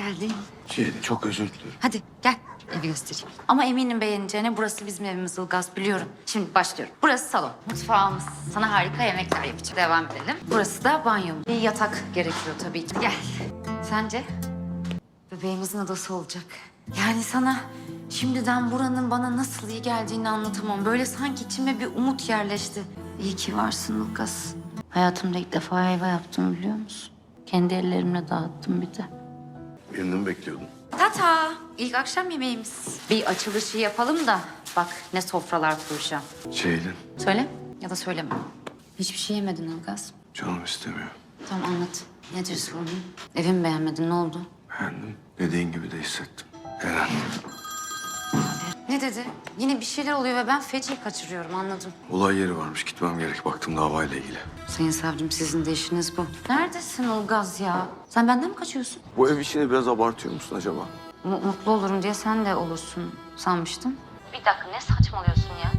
geldin. Şey, çok özür dilerim. Hadi gel evi göstereyim. Ama eminim beğeneceğine burası bizim evimiz Ilgaz biliyorum. Şimdi başlıyorum. Burası salon. Mutfağımız. Sana harika yemekler yapacağım. Devam edelim. Burası da banyo. Bir yatak gerekiyor tabii ki. Gel. Sence? Bebeğimizin odası olacak. Yani sana şimdiden buranın bana nasıl iyi geldiğini anlatamam. Böyle sanki içime bir umut yerleşti. İyi ki varsın Ilgaz. Hayatımda ilk defa ayva yaptım biliyor musun? Kendi ellerimle dağıttım bir de. Birini mi bekliyordun? Tata. İlk akşam yemeğimiz. Bir açılışı yapalım da bak ne sofralar kuracağım. Ceylin, Söyle ya da söyleme. Hiçbir şey yemedin Ilgaz. canım istemiyor. Tamam anlat. Nedir sorunun? Evimi beğenmedin ne oldu? Beğendim. Dediğin gibi de hissettim. Eren, Ne dedi? Yine bir şeyler oluyor ve ben feci kaçırıyorum anladım. olay yeri varmış. Gitmem gerek. Baktım davayla ilgili. Sayın savcım sizin de işiniz bu. Neredesin Ilgaz ya? Sen benden mi kaçıyorsun? Bu ev işini biraz abartıyor musun acaba? Mu- mutlu olurum diye sen de olursun sanmıştım. Bir dakika ne saçmalıyorsun ya?